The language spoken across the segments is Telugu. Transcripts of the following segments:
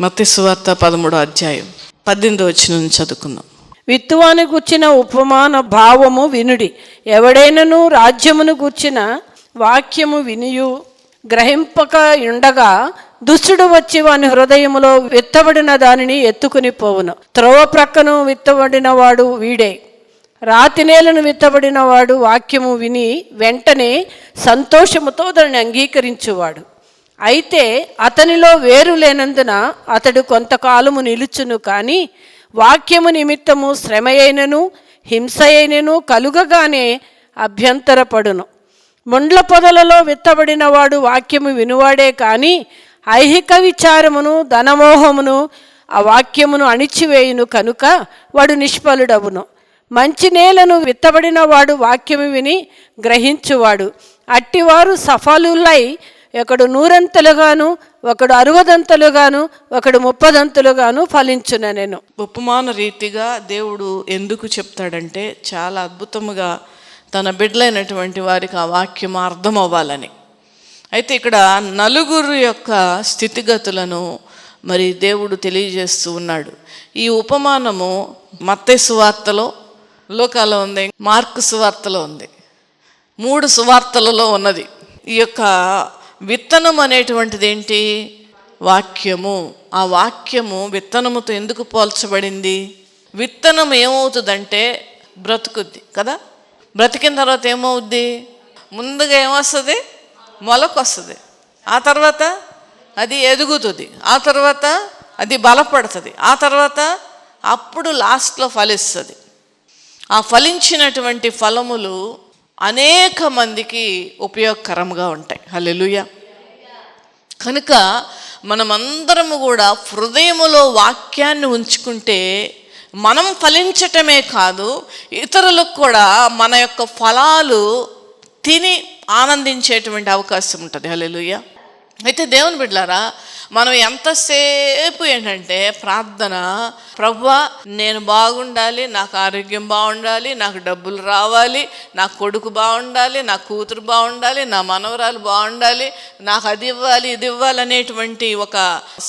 మత్తి సువార్త పదమూడో అధ్యాయం పద్దెనిమిది వచ్చిన నుంచి చదువుకుందాం. విత్తువాని గుర్చిన ఉపమాన భావము వినుడి. ఎవడైనను రాజ్యమును గుర్చిన వాక్యము వినియు. గ్రహింపక ఉండగా దుష్టుడు వచ్చి వాని హృదయములో విత్తబడిన దానిని ఎత్తుకుని పోవును. త్రోవ ప్రక్కను విత్తబడిన వాడు. వీడే రాతి నేలను విత్తబడిన వాడు వాక్యము విని వెంటనే సంతోషముతో దానిని అంగీకరించువాడు. అయితే అతనిలో వేరు లేనందున అతడు కొంతకాలము నిలుచును కానీ వాక్యము నిమిత్తము శ్రమయైనను హింస అయినను కలుగగానే అభ్యంతరపడును. ముండ్ల పొదలలో విత్తబడినవాడు వాక్యము వినువాడే కానీ ఐహిక విచారమును ధనమోహమును ఆ వాక్యమును అణిచివేయును కనుక వాడు నిష్ఫలుడవును. మంచి నేలను విత్తబడినవాడు వాక్యము విని గ్రహించువాడు. అట్టివారు సఫలులై ఒకడు నూరంతలుగాను ఒకడు అరవదంతలుగాను ఒకడు ముప్పదంతలుగాను ఫలించున నేను. ఉపమాన రీతిగా దేవుడు ఎందుకు చెప్తాడంటే చాలా అద్భుతముగా తన బిడ్డలైనటువంటి వారికి ఆ వాక్యం అర్థం అవ్వాలని అయితే ఇక్కడ నలుగురు యొక్క స్థితిగతులను మరి దేవుడు తెలియజేస్తూ ఉన్నాడు. ఈ ఉపమానము మత్తే సువార్తలో లోకాలో ఉంది మార్కు సువార్తలో ఉంది. మూడు సువార్తలలో ఉన్నది. ఈ యొక్క విత్తనం అనేటువంటిది ఏంటి వాక్యము. ఆ వాక్యము విత్తనముతో ఎందుకు పోల్చబడింది? విత్తనం ఏమవుతుందంటే బ్రతుకుద్ది కదా? బ్రతికిన తర్వాత ఏమవుద్ది? ముందుగా ఏమొస్తుంది? మొలకొస్తుంది. ఆ తర్వాత అది ఎదుగుతుంది. ఆ తర్వాత అది బలపడుతుంది. ఆ తర్వాత అప్పుడు లాస్ట్లో ఫలిస్తుంది. ఆ ఫలించినటువంటి ఫలములు అనేక మందికి ఉపయోగకరంగా ఉంటాయి. హలెలుయ కనుక మనమందరము కూడా హృదయములో వాక్యాన్ని ఉంచుకుంటే మనం ఫలించటమే కాదు ఇతరులకు కూడా మన యొక్క ఫలాలు తిని ఆనందించేటువంటి అవకాశం ఉంటుంది. హల్లెలూయా. అయితే దేవుని బిడ్డలారా మనం ఎంతసేపు ఏంటంటే ప్రార్థన ప్రవ్వా నేను బాగుండాలి నాకు ఆరోగ్యం బాగుండాలి నాకు డబ్బులు రావాలి నా కొడుకు బాగుండాలి నా కూతురు బాగుండాలి నా మనవరాలు బాగుండాలి నాకు అది ఇవ్వాలి ఇది ఇవ్వాలి అనేటువంటి ఒక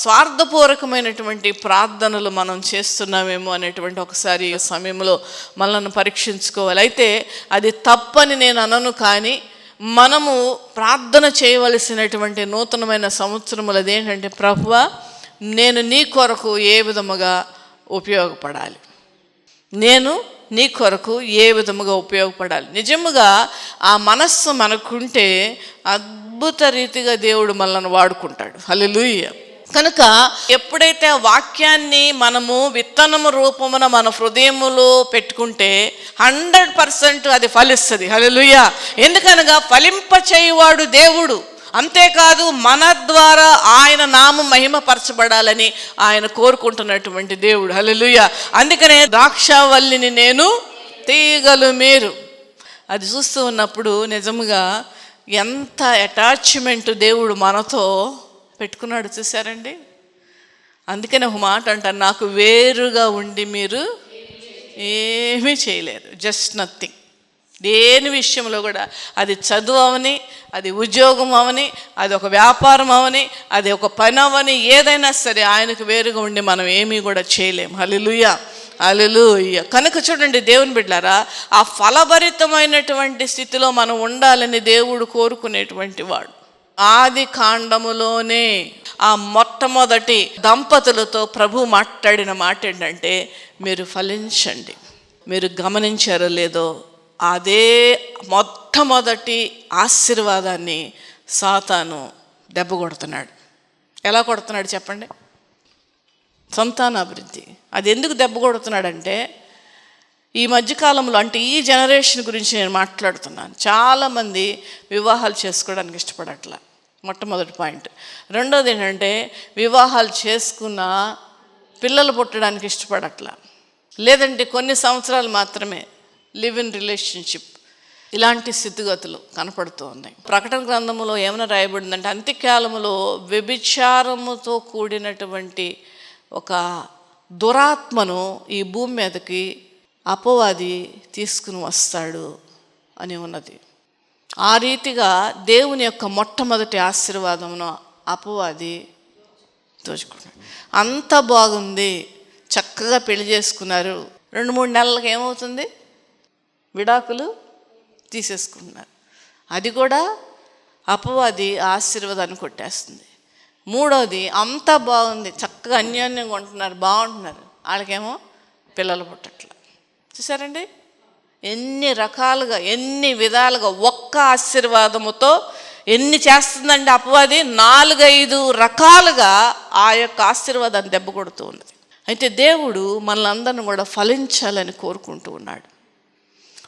స్వార్థపూర్వకమైనటువంటి ప్రార్థనలు మనం చేస్తున్నామేమో అనేటువంటి ఒకసారి సమయంలో మనల్ని పరీక్షించుకోవాలి. అయితే అది తప్పని నేను అనను కానీ మనము ప్రార్థన చేయవలసినటువంటి నూతనమైన సంవత్సరములు అదేంటంటే ప్రభువ నేను నీ కొరకు ఏ విధముగా ఉపయోగపడాలి? నేను నీ కొరకు ఏ విధముగా ఉపయోగపడాలి? నిజముగా ఆ మనస్సు మనకుంటే అద్భుత రీతిగా దేవుడు మనల్ని వాడుకుంటాడు. హల్లెలూయా. కనుక ఎప్పుడైతే ఆ వాక్యాన్ని మనము విత్తనము రూపమున మన హృదయములో పెట్టుకుంటే హండ్రెడ్ పర్సెంట్ అది ఫలిస్తుంది. హల్లెలూయా. ఎందుకనగా ఫలింప చేయువాడు దేవుడు. అంతేకాదు మన ద్వారా ఆయన నామం మహిమపరచబడాలని ఆయన కోరుకుంటున్నటువంటి దేవుడు. హల్లెలూయా. అందుకనే ద్రాక్షావల్లిని నేను తీగలు మీరు. అది చూస్తూ ఉన్నప్పుడు నిజముగా ఎంత అటాచ్మెంట్ దేవుడు మనతో పెట్టుకున్నాడు చూసారండి అందుకనే ఒక మాట అంటాను నాకు వేరుగా ఉండి మీరు ఏమీ చేయలేరు జస్ట్ నథింగ్ దేని విషయంలో కూడా అది చదువు అవని అది ఉద్యోగం అవని అది ఒక వ్యాపారం అవని అది ఒక పని అవని ఏదైనా సరే ఆయనకు వేరుగా ఉండి మనం ఏమీ కూడా చేయలేం. హలిలుయ అలెలుయ్య కనుక చూడండి దేవుని బిడ్డారా ఆ ఫలభరితమైనటువంటి స్థితిలో మనం ఉండాలని దేవుడు కోరుకునేటువంటి వాడు. ఆది కాండములోనే ఆ మొట్టమొదటి దంపతులతో ప్రభు మాట్లాడిన మాట ఏంటంటే మీరు ఫలించండి. మీరు గమనించారో లేదో అదే మొట్టమొదటి ఆశీర్వాదాన్ని సాతాను దెబ్బ కొడుతున్నాడు. ఎలా కొడుతున్నాడు చెప్పండి? సంతానాభివృద్ధి. అది ఎందుకు దెబ్బ కొడుతున్నాడంటే ఈ మధ్యకాలంలో అంటే ఈ జనరేషన్ గురించి నేను మాట్లాడుతున్నాను. చాలామంది వివాహాలు చేసుకోవడానికి ఇష్టపడట్లా. మొట్టమొదటి పాయింట్. రెండోది ఏంటంటే వివాహాలు చేసుకున్న పిల్లలు పుట్టడానికి ఇష్టపడట్లా. లేదంటే కొన్ని సంవత్సరాలు మాత్రమే లివ్ ఇన్ రిలేషన్షిప్. ఇలాంటి స్థితిగతులు కనపడుతూ ఉన్నాయి. ప్రకటన గ్రంథములో ఏమైనా రాయబడిందంటే అంత్యకాలంలో వ్యభిచారముతో కూడినటువంటి ఒక దురాత్మను ఈ భూమి మీదకి అపవాది తీసుకుని వస్తాడు అని ఉన్నది. ఆ రీతిగా దేవుని యొక్క మొట్టమొదటి ఆశీర్వాదమును అపవాది దోచుకున్నాడు అంత బాగుంది చక్కగా పెళ్ళి చేసుకున్నారు. రెండు మూడు నెలలకు ఏమవుతుంది? విడాకులు తీసేసుకుంటున్నారు. అది కూడా అపవాది ఆశీర్వాదాన్ని కొట్టేస్తుంది. మూడోది అంతా బాగుంది చక్కగా అన్యోన్యంగా ఉంటున్నారు బాగుంటున్నారు. వాళ్ళకేమో పిల్లలు పుట్టట్ల. చూసారండి ఎన్ని రకాలుగా ఎన్ని విధాలుగా ఒక్క ఆశీర్వాదముతో ఎన్ని చేస్తుందండి అపవాది? నాలుగైదు రకాలుగా ఆ యొక్క ఆశీర్వాదాన్ని దెబ్బ కొడుతూ ఉన్నది. అయితే దేవుడు మనలందరిని కూడా ఫలించాలని కోరుకుంటూ ఉన్నాడు.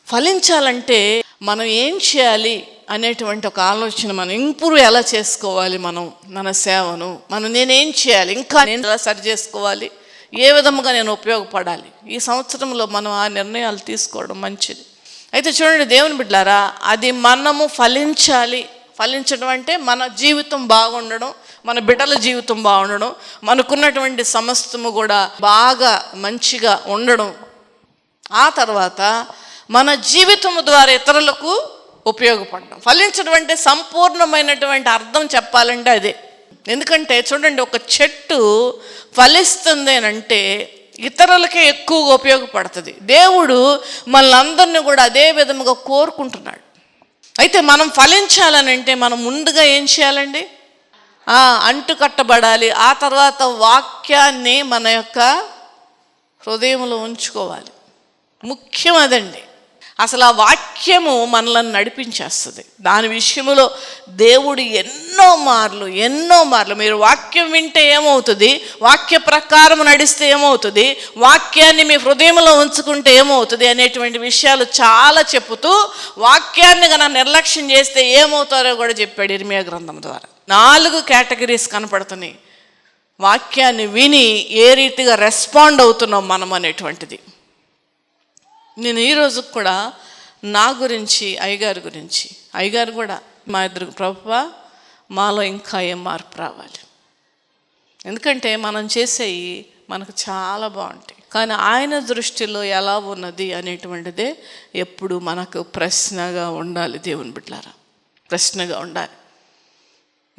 ఫలించాలంటే మనం ఏం చేయాలి అనేటువంటి ఒక ఆలోచన మనం ఇంప్రూవ్ ఎలా చేసుకోవాలి మనం మన సేవను? మనం నేనేం చేయాలి? ఇంకా నేను ఎలా సరి చేసుకోవాలి? ఏ విధముగా నేను ఉపయోగపడాలి? ఈ సంవత్సరంలో మనం ఆ నిర్ణయాలు తీసుకోవడం మంచిది. అయితే చూడండి దేవుని బిడ్డారా అది మనము ఫలించాలి. ఫలించడం అంటే మన జీవితం బాగుండడం మన బిడ్డల జీవితం బాగుండడం మనకున్నటువంటి సమస్తము కూడా బాగా మంచిగా ఉండడం. ఆ తర్వాత మన జీవితము ద్వారా ఇతరులకు ఉపయోగపడడం. ఫలించడం అంటే సంపూర్ణమైనటువంటి అర్థం చెప్పాలంటే అదే. ఎందుకంటే చూడండి ఒక చెట్టు ఫలిస్తుంది అని అంటే ఇతరులకే ఎక్కువగా ఉపయోగపడుతుంది. దేవుడు మనందరినీ కూడా అదే విధముగా కోరుకుంటున్నాడు. అయితే మనం ఫలించాలని అంటే మనం ముందుగా ఏం చేయాలండి? అంటు కట్టబడాలి. ఆ తర్వాత వాక్యాన్ని మన యొక్క హృదయంలో ఉంచుకోవాలి. ముఖ్యం అదండి. అసలు ఆ వాక్యము మనల్ని నడిపించేస్తుంది. దాని విషయంలో దేవుడు ఎన్నో మార్లు ఎన్నో మార్లు మీరు వాక్యం వింటే ఏమవుతుంది? వాక్య ప్రకారం నడిస్తే ఏమవుతుంది? వాక్యాన్ని మీ హృదయంలో ఉంచుకుంటే ఏమవుతుంది? అనేటువంటి విషయాలు చాలా చెప్పుతూ వాక్యాన్ని కనుక నిర్లక్ష్యం చేస్తే ఏమవుతారో కూడా చెప్పాడు ఇర్మియా గ్రంథం ద్వారా. నాలుగు కేటగిరీస్ కనపడుతున్నాయి. వాక్యాన్ని విని ఏ రీతిగా రెస్పాండ్ అవుతున్నాం మనం అనేటువంటిది. నేను ఈరోజు కూడా నా గురించి అయ్యగారి గురించి అయ్యగారు కూడా మా ఇద్దరు ప్రభు మాలో ఇంకా ఏం మార్పు రావాలి? ఎందుకంటే మనం చేసేవి మనకు చాలా బాగుంటాయి. కానీ ఆయన దృష్టిలో ఎలా ఉన్నది అనేటువంటిదే ఎప్పుడు మనకు ప్రశ్నగా ఉండాలి దేవుని బిడ్డారా ప్రశ్నగా ఉండాలి.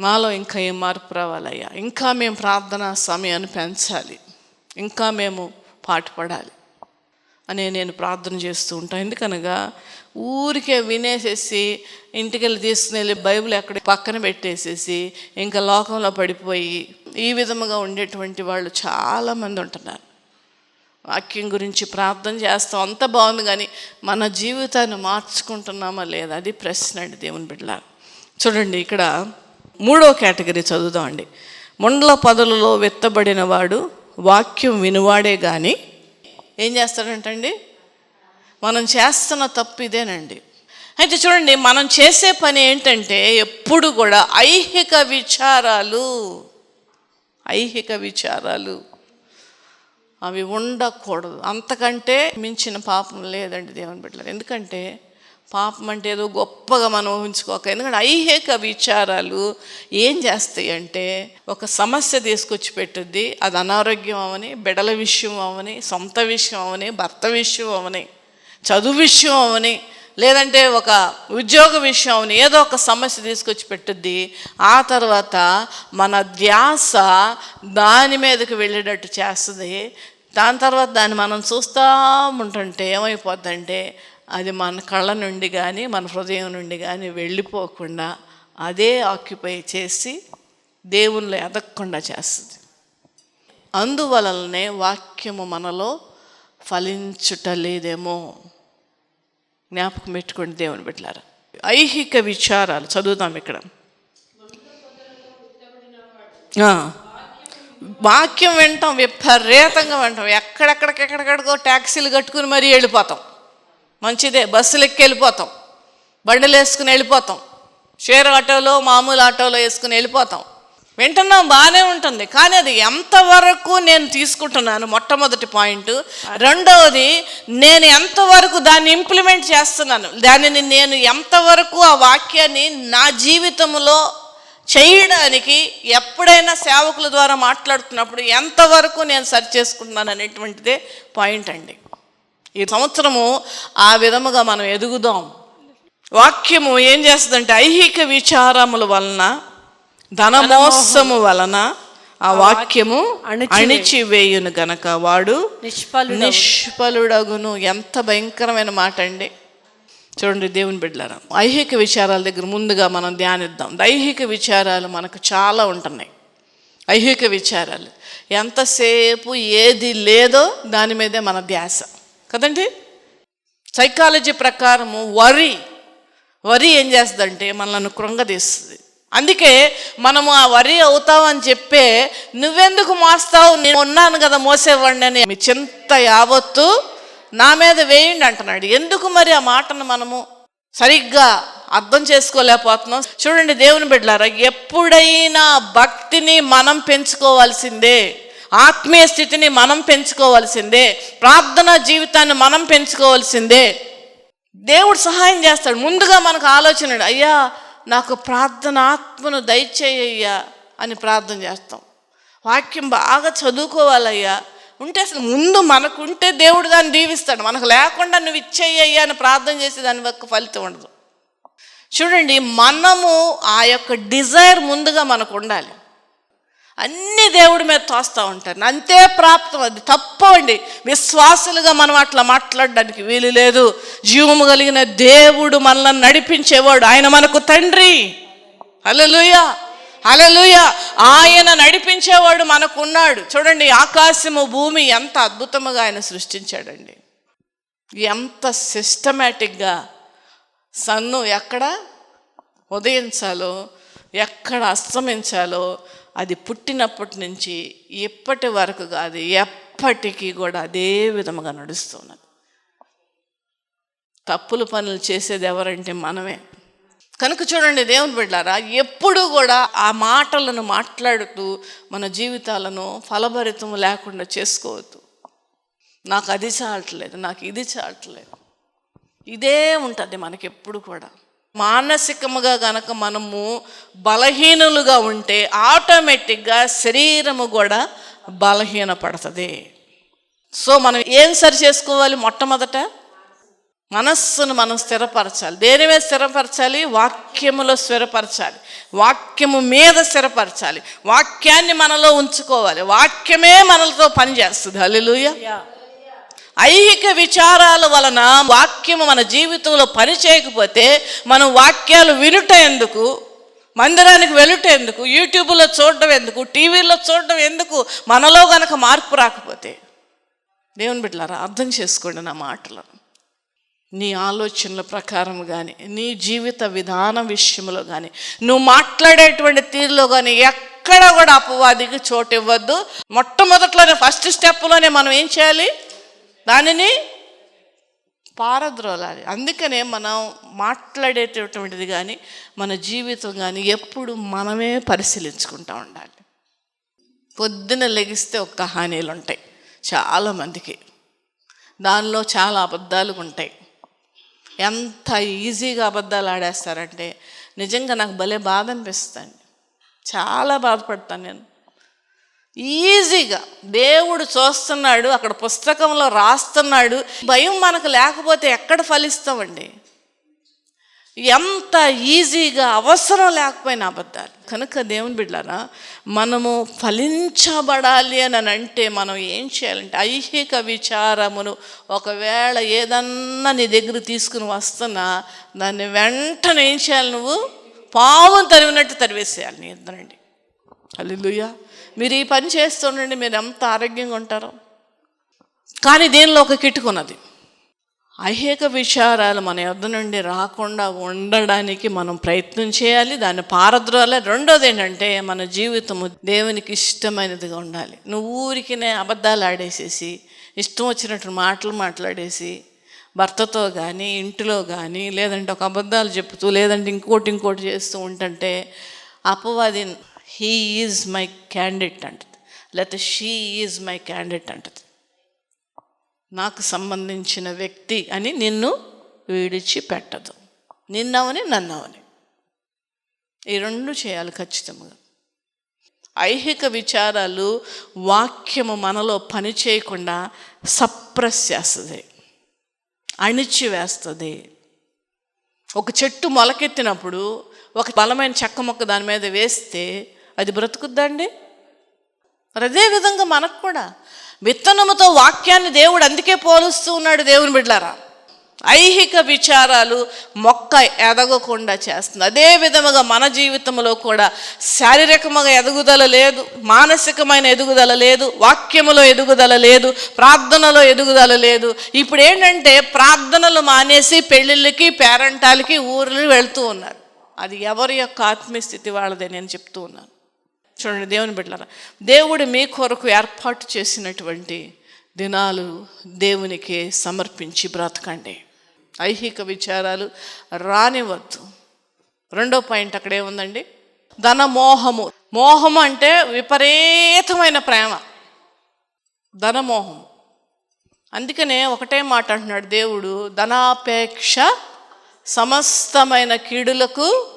మాలో ఇంకా ఏం మార్పు రావాలయ్యా? ఇంకా మేము ప్రార్థనా సమయాన్ని పెంచాలి. ఇంకా మేము పాటుపడాలి. అని నేను ప్రార్థన చేస్తూ ఉంటాను ఎందుకనగా ఊరికే వినేసేసి ఇంటికి వెళ్ళి తీసుకుని వెళ్ళి బైబిల్ ఎక్కడ పక్కన పెట్టేసేసి ఇంకా లోకంలో పడిపోయి ఈ విధముగా ఉండేటువంటి వాళ్ళు చాలామంది ఉంటున్నారు. వాక్యం గురించి ప్రార్థన చేస్తాం. అంత బాగుంది కానీ మన జీవితాన్ని మార్చుకుంటున్నామా లేదా అది ప్రశ్న అండి దేవుని బిడ్డ చూడండి ఇక్కడ మూడో కేటగిరీ చదువుదామండి. ముండ్ల పదలలో వెత్తబడిన వాడు వాక్యం వినువాడే కానీ ఏం చేస్తాడంటండి మనం చేస్తున్న తప్పు ఇదేనండి. అయితే చూడండి మనం చేసే పని ఏంటంటే ఎప్పుడు కూడా ఐహిక విచారాలు ఐహిక విచారాలు అవి ఉండకూడదు. అంతకంటే మించిన పాపం లేదండి దేవుని బిడ్డలు ఎందుకంటే పాపం అంటే ఏదో గొప్పగా మనం ఊహించుకోక. ఎందుకంటే ఐహేక విచారాలు ఏం చేస్తాయి అంటే ఒక సమస్య తీసుకొచ్చి పెట్టుద్ది అది అనారోగ్యం అవని బిడల విషయం అవని సొంత విషయం అవని భర్త విషయం అవని చదువు విషయం అవని లేదంటే ఒక ఉద్యోగ విషయం అవని ఏదో ఒక సమస్య తీసుకొచ్చి పెట్టుద్ది. ఆ తర్వాత మన ధ్యాస దాని మీదకి వెళ్ళేటట్టు చేస్తుంది. దాని తర్వాత దాన్ని మనం చూస్తూ ఉంటుంటే ఏమైపోద్దంటే అది మన కళ్ళ నుండి కానీ మన హృదయం నుండి కానీ వెళ్ళిపోకుండా అదే ఆక్యుపై చేసి దేవుళ్ళు ఎదగకుండా చేస్తుంది. అందువలనే వాక్యము మనలో ఫలించుట లేదేమో జ్ఞాపకం పెట్టుకోండి దేవుని బిడ్డలారా. ఐహిక విచారాలు చదువుతాం ఇక్కడ. వాక్యం వింటాం విపరీతంగా వింటాం. ఎక్కడెక్కడికెక్కడికో ట్యాక్సీలు కట్టుకుని మరీ వెళ్ళిపోతాం. మంచిదే బస్సులు ఎక్కి వెళ్ళిపోతాం. బండిలు వేసుకుని వెళ్ళిపోతాం. షేర్ ఆటోలో మామూలు ఆటోలో వేసుకుని వెళ్ళిపోతాం. వింటున్నాం బాగానే ఉంటుంది. కానీ అది ఎంతవరకు నేను తీసుకుంటున్నాను మొట్టమొదటి పాయింట్. రెండవది నేను ఎంతవరకు దాన్ని ఇంప్లిమెంట్ చేస్తున్నాను. దానిని నేను ఎంతవరకు ఆ వాక్యాన్ని నా జీవితంలో చేయడానికి ఎప్పుడైనా సేవకుల ద్వారా మాట్లాడుతున్నప్పుడు ఎంతవరకు నేను సరి చేసుకుంటున్నాను అనేటువంటిదే పాయింట్ అండి. ఈ సంవత్సరము ఆ విధముగా మనం ఎదుగుదాం. వాక్యము ఏం చేస్తుందంటే ఐహిక విచారముల వలన ధనమోసము వలన ఆ వాక్యము అణిచివేయు. అణిచివేయును గనక వాడు నిష్ఫలు నిష్ఫలుడగును. ఎంత భయంకరమైన మాట అండి. చూడండి దేవుని బిడ్డలారా ఐహిక విచారాల దగ్గర ముందుగా మనం ధ్యానిద్దాం. దైహిక విచారాలు మనకు చాలా ఉంటున్నాయి. ఐహిక విచారాలు. ఎంతసేపు ఏది లేదో దాని మీదే మన ధ్యాస. కదండి? సైకాలజీ ప్రకారము వరి వరి ఏం చేస్తుందంటే మనల్ని కృంగదీస్తుంది. అందుకే మనము ఆ వరి అవుతావని చెప్పే నువ్వెందుకు మోస్తావు? నేను ఉన్నాను కదా మోసేవాడిని అని మీ చింత యావత్తు నా మీద వేయండి అంటున్నాడు. ఎందుకు మరి ఆ మాటను మనము సరిగ్గా అర్థం చేసుకోలేకపోతున్నాం? చూడండి దేవుని బిడ్డలారా ఎప్పుడైనా భక్తిని మనం పెంచుకోవాల్సిందే. ఆత్మీయ స్థితిని మనం పెంచుకోవాల్సిందే. ప్రార్థనా జీవితాన్ని మనం పెంచుకోవాల్సిందే. దేవుడు సహాయం చేస్తాడు. ముందుగా మనకు ఆలోచన అయ్యా నాకు ప్రార్థన ఆత్మను దయచేయ్యా అని ప్రార్థన చేస్తాం. వాక్యం బాగా చదువుకోవాలయ్యా. ఉంటే అసలు ముందు మనకు ఉంటే దేవుడు దాన్ని దీవిస్తాడు. మనకు లేకుండా నువ్వు ఇచ్చేయ్యా అని ప్రార్థన చేసి దాని యొక్క ఫలితం ఉండదు. చూడండి మనము ఆ యొక్క డిజైర్ ముందుగా మనకు ఉండాలి. అన్ని దేవుడి మీద తోస్తూ ఉంటారు. అంతే ప్రాప్తం అది. తప్పండి విశ్వాసులుగా మనం అట్లా మాట్లాడడానికి వీలు లేదు. జీవము కలిగిన దేవుడు మనల్ని నడిపించేవాడు. ఆయన మనకు తండ్రి. హల్లెలూయ. అలలుయ ఆయన నడిపించేవాడు మనకున్నాడు. చూడండి ఆకాశము భూమి ఎంత అద్భుతముగా ఆయన సృష్టించాడండి. ఎంత సిస్టమేటిక్గా సన్ను ఎక్కడ ఉదయించాలో ఎక్కడ అస్తమించాలో అది పుట్టినప్పటి నుంచి ఇప్పటి వరకు కాదు ఎప్పటికీ కూడా అదే విధముగా నడుస్తున్నది. తప్పులు పనులు చేసేది ఎవరంటే మనమే. కనుక చూడండి దేవుని బిడ్డారా ఎప్పుడు కూడా ఆ మాటలను మాట్లాడుతూ మన జీవితాలను ఫలభరితం లేకుండా చేసుకోవద్దు. నాకు అది చాలట్లేదు నాకు ఇది చాలట్లేదు. ఇదే ఉంటుంది మనకి ఎప్పుడు కూడా. మానసికముగా గనక మనము బలహీనులుగా ఉంటే ఆటోమేటిక్గా శరీరము కూడా బలహీనపడుతుంది. సో మనం ఏం సరి చేసుకోవాలి మొట్టమొదట? మనస్సును మనం స్థిరపరచాలి. దేని మీద స్థిరపరచాలి? వాక్యములో స్థిరపరచాలి. వాక్యము మీద స్థిరపరచాలి. వాక్యాన్ని మనలో ఉంచుకోవాలి. వాక్యమే మనలతో పనిచేస్తుంది. హల్లెలూయా. ఐహిక విచారాల వలన వాక్యము మన జీవితంలో పని చేయకపోతే మనం వాక్యాలు వినుట ఎందుకు మందిరానికి వెళ్ళుట ఎందుకు యూట్యూబ్లో చూడడం ఎందుకు టీవీలో చూడడం ఎందుకు మనలో గనక మార్పు రాకపోతే? దేవుని బిడ్డలారా అర్థం చేసుకోండి నా మాటలను నీ ఆలోచనల ప్రకారం కానీ నీ జీవిత విధానం విషయంలో కానీ నువ్వు మాట్లాడేటువంటి తీరులో కానీ ఎక్కడ కూడా అపవాదికి చోటు ఇవ్వద్దు మొట్టమొదట్లోనే ఫస్ట్ స్టెప్లోనే మనం ఏం చేయాలి? దానిని పారద్రోలాలి. అందుకనే మనం మాట్లాడేటటువంటిది కానీ మన జీవితం కానీ ఎప్పుడు మనమే పరిశీలించుకుంటూ ఉండాలి. పొద్దున లెగిస్తే ఒక్క హానీలు ఉంటాయి చాలామందికి దానిలో చాలా అబద్ధాలు ఉంటాయి ఎంత ఈజీగా అబద్ధాలు ఆడేస్తారంటే నిజంగా నాకు భలే బాధ అనిపిస్తుంది చాలా బాధపడతాను నేను. ఈజీగా. దేవుడు చూస్తున్నాడు అక్కడ పుస్తకంలో రాస్తున్నాడు. భయం మనకు లేకపోతే ఎక్కడ ఫలిస్తామండి? ఎంత ఈజీగా అవసరం లేకపోయిన అబద్ధాలు. కనుక దేవుని బిడ్డారా మనము ఫలించబడాలి అని అంటే మనం ఏం చేయాలంటే ఐహిక విచారమును ఒకవేళ ఏదన్నా నీ దగ్గర తీసుకుని వస్తున్నా దాన్ని వెంటనే ఏం చేయాలి నువ్వు? పాము తరివినట్టు తరివేసేయాలి నీ ఇద్దరండి అల్లుయ్యా మీరు ఈ పని చేస్తుండండి మీరు ఎంత ఆరోగ్యంగా ఉంటారో. కానీ దీనిలో ఒక కిట్టుకున్నది ఐహిక విచారాలు మన యొద్ నుండి రాకుండా ఉండడానికి మనం ప్రయత్నం చేయాలి. దాన్ని పారద్రోలే రెండోది ఏంటంటే మన జీవితము దేవునికి ఇష్టమైనదిగా ఉండాలి. నువ్వు ఊరికినే అబద్ధాలు ఆడేసేసి ఇష్టం వచ్చినట్టు మాటలు మాట్లాడేసి భర్తతో కానీ ఇంటిలో కానీ లేదంటే ఒక అబద్ధాలు చెప్తూ లేదంటే ఇంకోటి ఇంకోటి చేస్తూ ఉంటుంటే అపవాది హీ ఈజ్ మై క్యాండిడేట్ అంటది. లేకపోతే షీ ఈజ్ మై క్యాండిడేట్ అంటది. నాకు సంబంధించిన వ్యక్తి అని నిన్ను విడిచిపెట్టదు. నిన్నవని నన్నవని. ఈ రెండు చేయాలి ఖచ్చితంగా. ఐహిక విచారాలు వాక్యము మనలో పని చేయకుండా సప్రెస్ చేస్తుంది అణిచివేస్తుంది. ఒక చెట్టు మొలకెత్తినప్పుడు ఒక బలమైన చెక్క మొక్క దాని మీద వేస్తే అది బ్రతుకుద్దండి? మరి అదే విధంగా మనకు కూడా. విత్తనముతో వాక్యాన్ని దేవుడు అందుకే పోలుస్తూ ఉన్నాడు దేవుని బిడ్లారా ఐహిక విచారాలు మొక్క ఎదగకుండా చేస్తుంది. అదే విధముగా మన జీవితంలో కూడా శారీరకముగా ఎదుగుదల లేదు మానసికమైన ఎదుగుదల లేదు వాక్యములో ఎదుగుదల లేదు ప్రార్థనలో ఎదుగుదల లేదు. ఇప్పుడు ఏంటంటే ప్రార్థనలు మానేసి పెళ్ళిళ్ళకి పేరంటాలకి ఊర్లు వెళ్తూ ఉన్నారు. అది ఎవరి యొక్క ఆత్మీయస్థితి వాళ్ళదే నేను చెప్తూ ఉన్నాను. చూడండి దేవుని బిడ్డలారా దేవుడు మీ కొరకు ఏర్పాటు చేసినటువంటి దినాలు దేవునికి సమర్పించి బ్రతకండి. ఐహిక విచారాలు రానివద్దు. రెండో పాయింట్ అక్కడ ఏముందండి ధన మోహము. అంటే విపరీతమైన ప్రేమ. ధనమోహం అందుకనే ఒకటే మాట అంటున్నాడు దేవుడు ధనాపేక్ష సమస్తమైన కీడులకు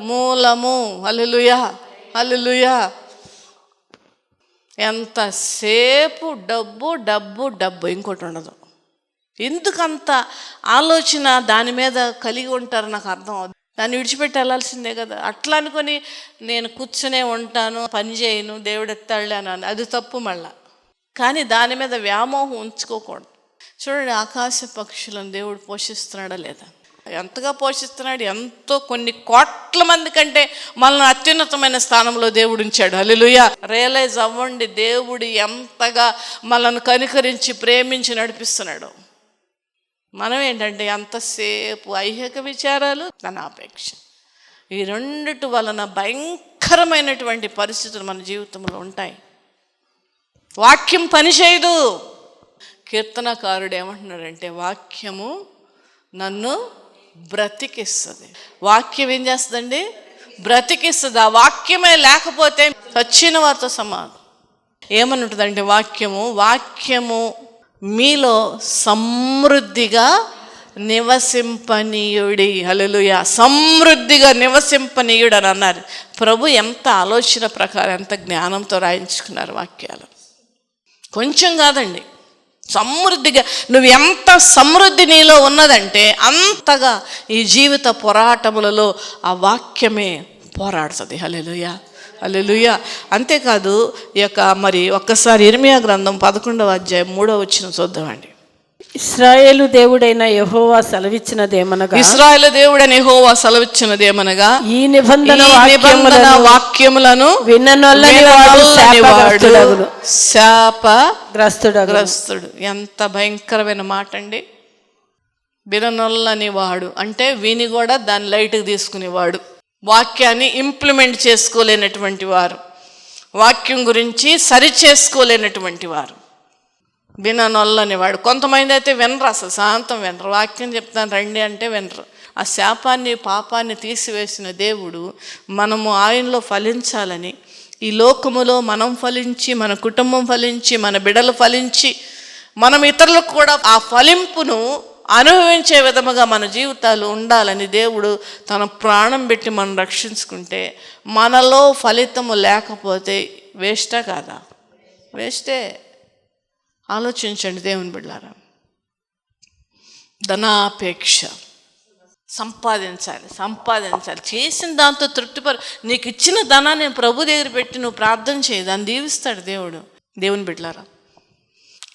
మూలము. అల్లులుయా అల్లులుయా ఎంతసేపు డబ్బు డబ్బు డబ్బు ఇంకోటి ఉండదు. ఎందుకంత ఆలోచన దాని మీద కలిగి ఉంటారు నాకు అర్థం అవుతుంది దాన్ని విడిచిపెట్టి వెళ్ళాల్సిందే కదా. అట్లా అనుకొని నేను కూర్చునే ఉంటాను పని చేయను దేవుడు ఎత్తాళ్ళే అని అది తప్పు మళ్ళా. కానీ దాని మీద వ్యామోహం ఉంచుకోకూడదు. చూడండి ఆకాశ పక్షులను దేవుడు పోషిస్తున్నాడా లేదా? ఎంతగా పోషిస్తున్నాడు? ఎంతో కొన్ని కోట్ల మంది కంటే మనల్ని అత్యున్నతమైన స్థానంలో దేవుడు ఉంచాడు. హల్లెలూయ. రియలైజ్ అవ్వండి. దేవుడు ఎంతగా మనల్ని కనికరించి ప్రేమించి నడిపిస్తున్నాడు. మనం ఏంటంటే ఎంతసేపు ఐహిక విచారాలు? తన అపేక్ష. ఈ రెండిటి వలన భయంకరమైనటువంటి పరిస్థితులు మన జీవితంలో ఉంటాయి. వాక్యం పనిచేయదు కీర్తనకారుడు ఏమంటున్నాడంటే వాక్యము నన్ను బ్రతికిస్తుంది. వాక్యం ఏం చేస్తుందండి? బ్రతికిస్తుంది. ఆ వాక్యమే లేకపోతే చచ్చిన వారితో సమానం. ఏమని ఉంటుందంటే వాక్యము? వాక్యము మీలో సమృద్ధిగా నివసింపనీయుడి. హల్లెలూయ. సమృద్ధిగా నివసింపనీయుడు అని అన్నారు. ప్రభు ఎంత ఆలోచన ప్రకారం ఎంత జ్ఞానంతో రాయించుకున్నారు వాక్యాలు. కొంచెం కాదండి. సమృద్ధిగా నువ్వు ఎంత సమృద్ధి నీలో ఉన్నదంటే అంతగా ఈ జీవిత పోరాటములలో ఆ వాక్యమే పోరాడుతుంది. హల్లెలూయ హల్లెలూయ. అంతేకాదు ఈ యొక్క మరి ఒక్కసారి ఇర్మియా గ్రంథం పదకొండవ అధ్యాయం మూడవ వచ్చిన చూద్దామండి. ఇస్రాయేలు దేవుడైన యెహోవా సెలవిచ్చినదేమనగా ఇస్రాయేల్ దేవుడని హోవా సెలవిచ్చినదేమనగా ఈ నిబంధన నిబంధన వాక్యములను వాక్యములను విననొల్లని వాడు విననొల్లని వాడు శాపగ్రస్తుడగును. శాపగ్రస్తుడు. గ్రస్తుడగు ఎంత భయంకరమైన మాట అండి విననొల్లని వాడు అంటే విని కూడా దాన్ని లైట్కి తీసుకునేవాడు. వాక్యాన్ని ఇంప్లిమెంట్ చేసుకోలేనటువంటి వారు. వాక్యం గురించి సరి చేసుకోలేనటువంటి వారు. విననొల్లని వాడు కొంతమంది అయితే వినరు అసలు శాంతం వినరు. వాక్యం చెప్తాను రండి అంటే వినరు. ఆ శాపాన్ని పాపాన్ని తీసివేసిన దేవుడు మనము ఆయనలో ఫలించాలని ఈ లోకములో మనం ఫలించి మన కుటుంబం ఫలించి మన బిడలు ఫలించి మనం ఇతరులకు కూడా ఆ ఫలింపును అనుభవించే విధముగా మన జీవితాలు ఉండాలని దేవుడు తన ప్రాణం పెట్టి మనం రక్షించుకుంటే మనలో ఫలితము లేకపోతే వేస్టా కాదా? వేస్టే. ఆలోచించండి దేవుని బిడ్డారా. ధనాపేక్ష. సంపాదించాలి సంపాదించాలి. చేసిన దాంతో తృప్తిపర నీకు ఇచ్చిన ధనాన్ని ప్రభు దగ్గర పెట్టి నువ్వు ప్రార్థన చేయి దాన్ని దీవిస్తాడు దేవుడు. దేవుని బిడ్డారా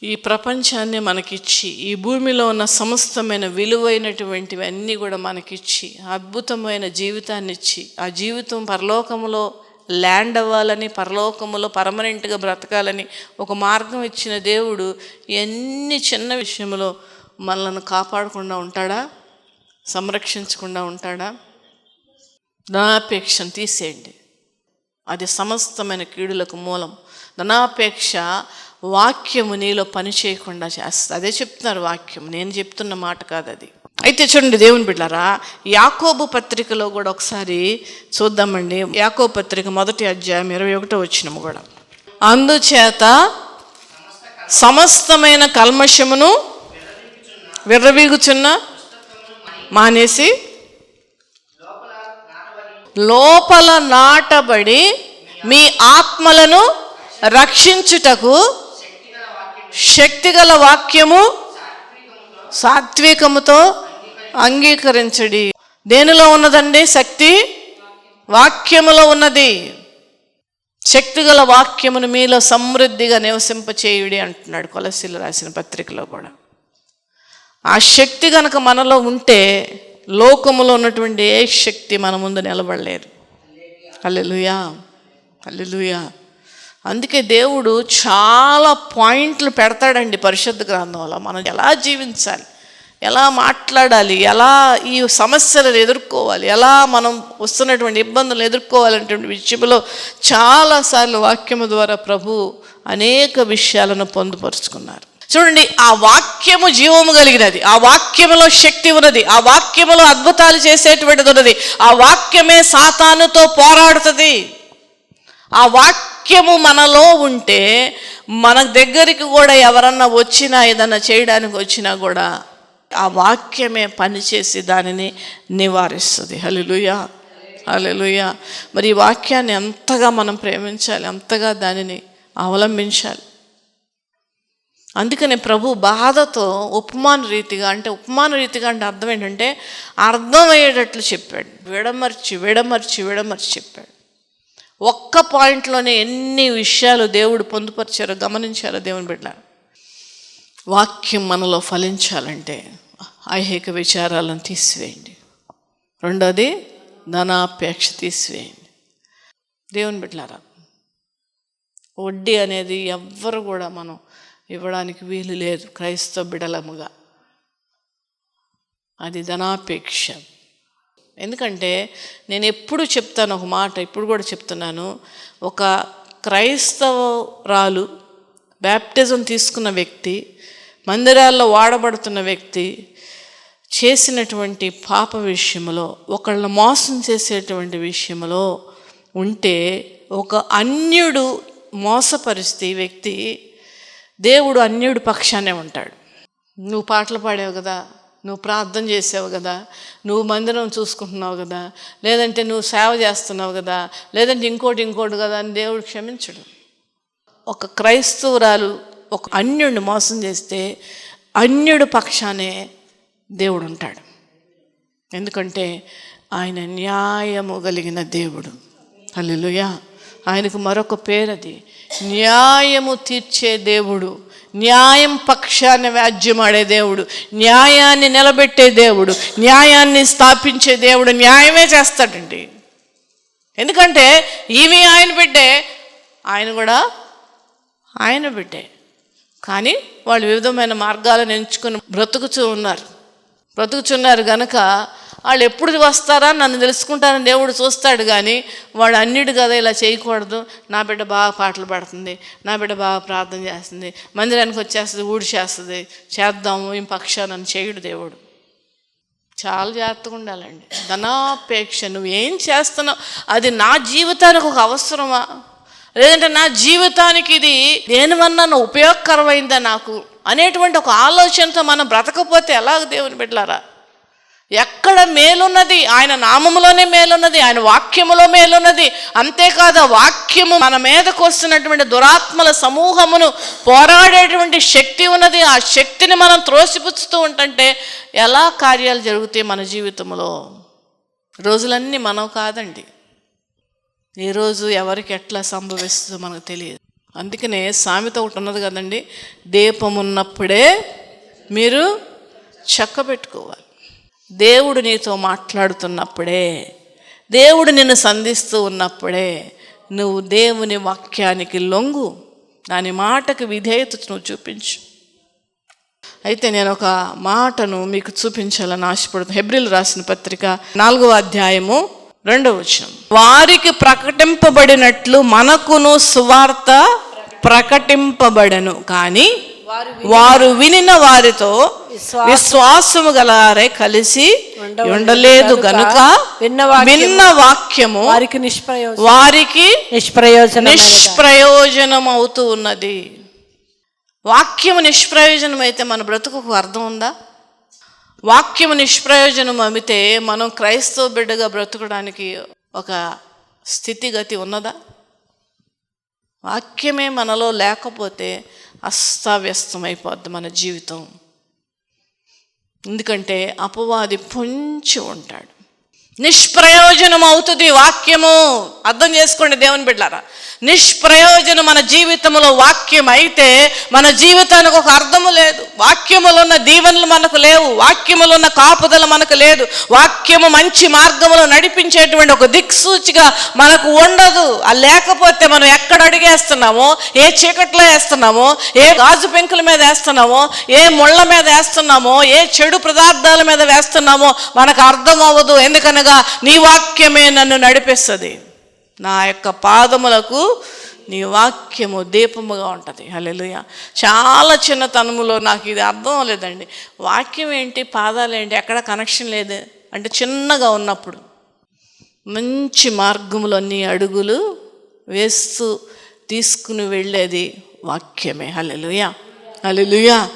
ఈ ప్రపంచాన్ని మనకిచ్చి ఈ భూమిలో ఉన్న సమస్తమైన విలువైనటువంటివి అన్నీ కూడా మనకిచ్చి అద్భుతమైన జీవితాన్ని ఇచ్చి ఆ జీవితం పరలోకములో ల్యాండ్ అవ్వాలని పరలోకములో పర్మనెంట్గా బ్రతకాలని ఒక మార్గం ఇచ్చిన దేవుడు ఎన్ని చిన్న విషయంలో మనల్ని కాపాడకుండా ఉంటాడా? సంరక్షించకుండా ఉంటాడా? ధనాపేక్షను తీసేయండి. అది సమస్తమైన కీడులకు మూలం. ధనాపేక్ష వాక్యము నీలో పని చేయకుండా చేస్తుంది అదే చెప్తున్నారు వాక్యం. నేను చెప్తున్న మాట కాదు అది అయితే చూడండి దేవుని బిడ్డారా యాకోబు పత్రికలో కూడా ఒకసారి చూద్దామండి. యాకోబు పత్రిక మొదటి అధ్యాయం ఇరవై ఒకటో వచ్చినము కూడా. అందుచేత సమస్తమైన కల్మషమును విర్రవీగుచున్న మానేసి లోపల నాటబడి మీ ఆత్మలను రక్షించుటకు శక్తిగల వాక్యము సాత్వికముతో అంగీకరించడి. దేనిలో ఉన్నదండి శక్తి? వాక్యములో ఉన్నది. శక్తిగల వాక్యమును మీలో సమృద్ధిగా నివసింపచేయుడి అంటున్నాడు కొలసీలు రాసిన పత్రికలో కూడా. ఆ శక్తి కనుక మనలో ఉంటే లోకములో ఉన్నటువంటి ఏ శక్తి మన ముందు నిలబడలేదు. అల్లెలుయా అల్లెలుయా అందుకే దేవుడు చాలా పాయింట్లు పెడతాడండి పరిశుద్ధ గ్రంథంలో. మనం ఎలా జీవించాలి? ఎలా మాట్లాడాలి? ఎలా ఈ సమస్యలను ఎదుర్కోవాలి? ఎలా మనం వస్తున్నటువంటి ఇబ్బందులు ఎదుర్కోవాలనేటువంటి విషయంలో చాలాసార్లు వాక్యము ద్వారా ప్రభు అనేక విషయాలను పొందుపరుచుకున్నారు. చూడండి ఆ వాక్యము జీవము కలిగినది. ఆ వాక్యములో శక్తి ఉన్నది. ఆ వాక్యములో అద్భుతాలు చేసేటువంటిది ఉన్నది. ఆ వాక్యమే సాతానుతో పోరాడుతుంది. ఆ వాక్యము మనలో ఉంటే మన దగ్గరికి కూడా ఎవరన్నా వచ్చినా ఏదన్నా చేయడానికి వచ్చినా కూడా ఆ వాక్యమే పనిచేసి దానిని నివారిస్తుంది. హలిలుయా హలిలుయా మరి ఈ వాక్యాన్ని ఎంతగా మనం ప్రేమించాలి ఎంతగా దానిని అవలంబించాలి. అందుకనే ప్రభు బాధతో ఉపమాన రీతిగా అంటే ఉపమాన రీతిగా అంటే అర్థం ఏంటంటే అర్థమయ్యేటట్లు చెప్పాడు. విడమర్చి విడమర్చి విడమర్చి చెప్పాడు. ఒక్క పాయింట్లోనే ఎన్ని విషయాలు దేవుడు పొందుపరిచారో గమనించారో దేవుని బిడ్డ వాక్యం మనలో ఫలించాలంటే ఐహిక విచారాలను తీసివేయండి. రెండోది ధనాపేక్ష తీసివేయండి. దేవుని బిడ్డారా వడ్డీ అనేది ఎవ్వరు కూడా మనం ఇవ్వడానికి వీలు లేదు. క్రైస్తవ బిడలముగా. అది ధనాపేక్ష. ఎందుకంటే నేను ఎప్పుడు చెప్తాను ఒక మాట ఇప్పుడు కూడా చెప్తున్నాను. ఒక క్రైస్తవరాలు బ్యాప్టిజం తీసుకున్న వ్యక్తి మందిరాల్లో వాడబడుతున్న వ్యక్తి చేసినటువంటి పాప విషయంలో ఒకళ్ళని మోసం చేసేటువంటి విషయంలో ఉంటే ఒక అన్యుడు మోసపరిస్తే ఈ వ్యక్తి దేవుడు అన్యుడు పక్షానే ఉంటాడు. నువ్వు పాటలు పాడావు కదా నువ్వు ప్రార్థన చేసావు కదా నువ్వు మందిరం చూసుకుంటున్నావు కదా లేదంటే నువ్వు సేవ చేస్తున్నావు కదా లేదంటే ఇంకోటి ఇంకోటి కదా అని దేవుడు క్షమించడు. ఒక క్రైస్తవురాలు ఒక అన్యుడిని మోసం చేస్తే అన్యుడు పక్షానే దేవుడు ఉంటాడు. ఎందుకంటే ఆయన న్యాయము కలిగిన దేవుడు. అల్లెలుయా ఆయనకు మరొక పేరది. న్యాయము తీర్చే దేవుడు న్యాయం పక్షాన్ని వ్యాజ్యమాడే దేవుడు న్యాయాన్ని నిలబెట్టే దేవుడు న్యాయాన్ని స్థాపించే దేవుడు న్యాయమే చేస్తాడండి. ఎందుకంటే ఈమె ఆయన బిడ్డే ఆయన కూడా ఆయన బిడ్డే. కానీ వాళ్ళు వివిధమైన మార్గాలను ఎంచుకుని బ్రతుకుతూ ఉన్నారు. బ్రతుకుచున్నారు గనక వాళ్ళు ఎప్పుడు వస్తారా? నన్ను తెలుసుకుంటారని దేవుడు చూస్తాడు కానీ వాడు అన్నిటి కదా ఇలా చేయకూడదు. నా బిడ్డ బాగా పాటలు పడుతుంది. నా బిడ్డ బాగా ప్రార్థన చేస్తుంది. మందిరానికి వచ్చేస్తుంది ఊడిచేస్తుంది. చేద్దాము ఈ పక్షాన్ని చేయడు దేవుడు. చాలా జాగ్రత్తగా ఉండాలండి. ధనాపేక్ష నువ్వు ఏం చేస్తున్నావు? అది నా జీవితానికి ఒక అవసరమా? లేదంటే నా జీవితానికి ఇది దేనివన్నా ఉపయోగకరమైందా నాకు? అనేటువంటి ఒక ఆలోచనతో మనం బ్రతకపోతే ఎలాగ దేవుని బిడ్డలారా? ఎక్కడ మేలున్నది? ఆయన నామములోనే మేలున్నది ఆయన వాక్యములో మేలున్నది. అంతేకాదు వాక్యము మన మీదకు వస్తున్నటువంటి దురాత్మల సమూహమును పోరాడేటువంటి శక్తి ఉన్నది. ఆ శక్తిని మనం త్రోసిపుచ్చుతూ ఉంటుంటే ఎలా కార్యాలు జరుగుతాయి మన జీవితంలో? రోజులన్నీ మనం కాదండి. ఏ రోజు ఎవరికి ఎట్లా సంభవిస్తుందో మనకు తెలియదు. అందుకనే సామెత ఒకటి ఉన్నది కదండి దీపం ఉన్నప్పుడే మీరు చక్కబెట్టుకోవాలి దేవుడు నీతో మాట్లాడుతున్నప్పుడే దేవుడు నిన్ను సంధిస్తూ ఉన్నప్పుడే నువ్వు దేవుని వాక్యానికి లొంగు దాని మాటకు విధేయత నువ్వు చూపించు. అయితే నేను ఒక మాటను మీకు చూపించాలని ఆశపడుతుంది హెబ్రిల్ రాసిన పత్రిక నాలుగవ అధ్యాయము రెండవ వచనం. వారికి ప్రకటింపబడినట్లు మనకును సువార్త ప్రకటింపబడను కానీ వారు వినిన వారితో విశ్వాసము గలారే కలిసి ఉండలేదు గనుక విన్న వాక్యము వారికి నిష్ప్రయోజనం వారికి నిష్ప్రయోజనం నిష్ప్రయోజనం అవుతూ ఉన్నది. వాక్యము నిష్ప్రయోజనం అయితే మన బ్రతుకుకు అర్థం ఉందా? వాక్యము నిష్ప్రయోజనం అమితే మనం క్రైస్తవ బిడ్డగా బ్రతకడానికి ఒక స్థితిగతి ఉన్నదా? వాక్యమే మనలో లేకపోతే అస్తవ్యస్తమైపోద్ది మన జీవితం. ఎందుకంటే అపవాది పొంచి ఉంటాడు. నిష్ప్రయోజనం అవుతుంది వాక్యము. అర్థం చేసుకోండి దేవుని బిడ్డారా నిష్ప్రయోజనం మన జీవితంలో వాక్యం అయితే మన జీవితానికి ఒక అర్థము లేదు. వాక్యములో ఉన్న దీవెనలు మనకు లేవు. వాక్యములో ఉన్న కాపుదల మనకు లేదు. వాక్యము మంచి మార్గంలో నడిపించేటువంటి ఒక దిక్సూచిగా మనకు ఉండదు. అది లేకపోతే మనం ఎక్కడ అడిగేస్తున్నామో? ఏ చీకట్లో వేస్తున్నామో? ఏ గాజు పెంకుల మీద వేస్తున్నామో? ఏ ముళ్ళ మీద వేస్తున్నామో? ఏ చెడు పదార్థాల మీద వేస్తున్నామో? మనకు అర్థం అవ్వదు. ఎందుకనగా నీ వాక్యమే నన్ను నడిపిస్తుంది. నా యొక్క పాదములకు నీ వాక్యము దీపముగా ఉంటుంది. హల్లెలూయా. చాలా చిన్నతనములో నాకు ఇది అర్థం లేదండి వాక్యం ఏంటి పాదాలు ఏంటి ఎక్కడ కనెక్షన్ లేదు. అంటే చిన్నగా ఉన్నప్పుడు మంచి మార్గంలో నీ అడుగులు వేస్తూ తీసుకుని వెళ్ళేది వాక్యమే. హల్లెలూయా. హల్లెలూయా.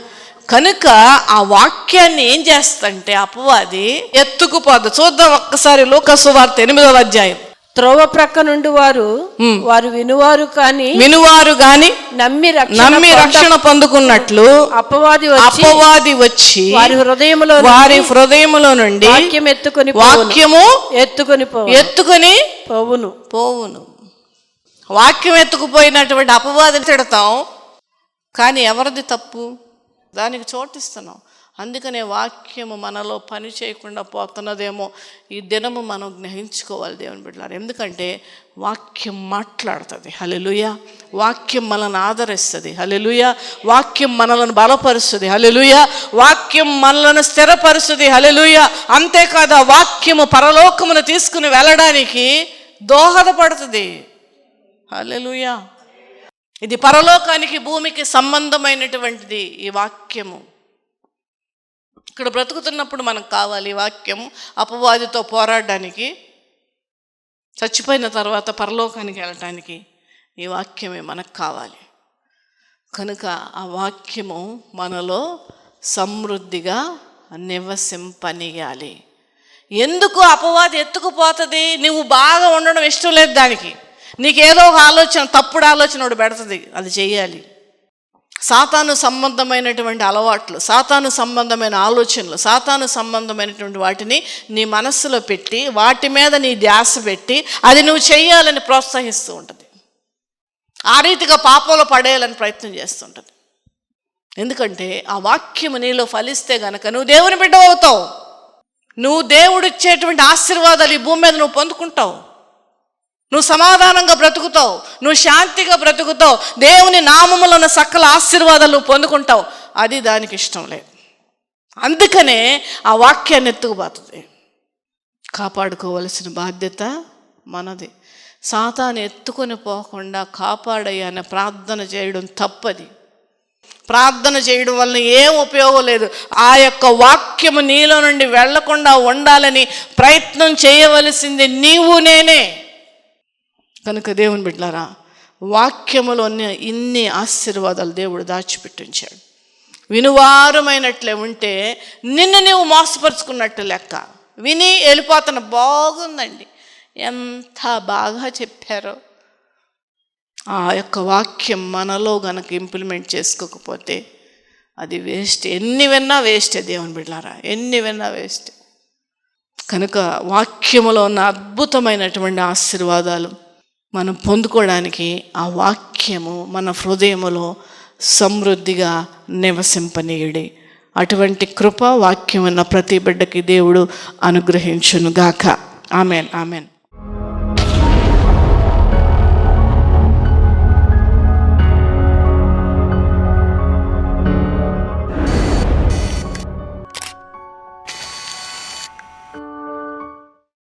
కనుక ఆ వాక్యాన్ని ఏం చేస్తంటే అపవాది ఎత్తుకుపోదు చూద్దాం ఒక్కసారి లోకసు వార్త ఎనిమిదవ అధ్యాయం. త్రోవ ప్రక్క నుండి వారు వారు వినువారు కాని వినువారు గాని నమ్మి నమ్మి రక్షణ పొందుకున్నట్లు అపవాది వచ్చి అపవాది వచ్చి వారి హృదయములో వారి హృదయములో నుండి వాక్యం ఎత్తుకొని. వాక్యము ఎత్తుకొని పో ఎత్తుకొని పోవును. పోవును. వాక్యం ఎత్తుకుపోయినటువంటి అపవాదిని తిడతాం. కానీ ఎవరిది తప్పు? దానికి చోటిస్తున్నాం. అందుకనే వాక్యము మనలో పని చేయకుండా పోతున్నదేమో ఈ దినము మనం గ్రహించుకోవాలి దేవుని బిడ్డలారు. ఎందుకంటే వాక్యం మాట్లాడుతుంది. హలెలుయ వాక్యం మనల్ని ఆదరిస్తుంది. హలెలుయ వాక్యం మనలను బలపరుస్తుంది. హలెలుయ వాక్యం మనలను స్థిరపరుస్తుంది. హలెలుయ అంతేకాదు ఆ వాక్యము పరలోకమును తీసుకుని వెళ్ళడానికి దోహదపడుతుంది. హలెలుయా ఇది పరలోకానికి భూమికి సంబంధమైనటువంటిది ఈ వాక్యము. ఇక్కడ బ్రతుకుతున్నప్పుడు మనకు కావాలి ఈ వాక్యం అపవాదితో పోరాడడానికి చచ్చిపోయిన తర్వాత పరలోకానికి వెళ్ళటానికి ఈ వాక్యమే మనకు కావాలి. కనుక ఆ వాక్యము మనలో సమృద్ధిగా నివసింపనీయాలి. ఎందుకు అపవాది ఎత్తుకుపోతుంది నువ్వు బాగా ఉండడం ఇష్టం లేదు దానికి. నీకేదో ఒక ఆలోచన తప్పుడు ఆలోచన ఒకటి పెడుతుంది అది చేయాలి. సాతాను సంబంధమైనటువంటి అలవాట్లు సాతాను సంబంధమైన ఆలోచనలు సాతాను సంబంధమైనటువంటి వాటిని నీ మనస్సులో పెట్టి వాటి మీద నీ ధ్యాస పెట్టి అది నువ్వు చేయాలని ప్రోత్సహిస్తూ ఉంటుంది. ఆ రీతిగా పాపంలో పడేయాలని ప్రయత్నం చేస్తుంటుంది ఎందుకంటే ఆ వాక్యము నీలో ఫలిస్తే గనక నువ్వు దేవుని బిడ్డ అవుతావు. నువ్వు దేవుడు ఇచ్చేటువంటి ఆశీర్వాదాలు ఈ భూమి మీద నువ్వు పొందుకుంటావు. నువ్వు సమాధానంగా బ్రతుకుతావు నువ్వు శాంతిగా బ్రతుకుతావు దేవుని నామములో ఉన్న సకల ఆశీర్వాదాలు పొందుకుంటావు. అది దానికి ఇష్టం లేదు. అందుకనే ఆ వాక్యాన్ని ఎత్తుకుపోతుంది. కాపాడుకోవలసిన బాధ్యత మనది. సాతాను ఎత్తుకొని పోకుండా కాపాడయ్యా అనే ప్రార్థన చేయడం తప్పది. ప్రార్థన చేయడం వలన ఏం ఉపయోగం లేదు. ఆ యొక్క వాక్యము నీలో నుండి వెళ్ళకుండా ఉండాలని ప్రయత్నం చేయవలసింది నీవు నేనే. కనుక దేవుని బిడ్డారా వాక్యములోనే ఇన్ని ఆశీర్వాదాలు దేవుడు దాచిపెట్టించాడు. వినువారమైనట్లే ఉంటే నిన్ను నీవు మోసపరుచుకున్నట్టు లెక్క. విని వెళ్ళిపోతున్న బాగుందండి. ఎంత బాగా చెప్పారో. ఆ యొక్క వాక్యం మనలో గనక ఇంప్లిమెంట్ చేసుకోకపోతే అది వేస్ట్. ఎన్ని విన్నా వేస్టే దేవుని బిడ్డారా ఎన్ని విన్నా వేస్ట్. కనుక వాక్యములో ఉన్న అద్భుతమైనటువంటి ఆశీర్వాదాలు మనం పొందుకోవడానికి ఆ వాక్యము మన హృదయములో సమృద్ధిగా నివసింపనీయుడి. అటువంటి కృప వాక్యం ఉన్న ప్రతి బిడ్డకి దేవుడు అనుగ్రహించును గాక ఆమెన్ ఆమెన్.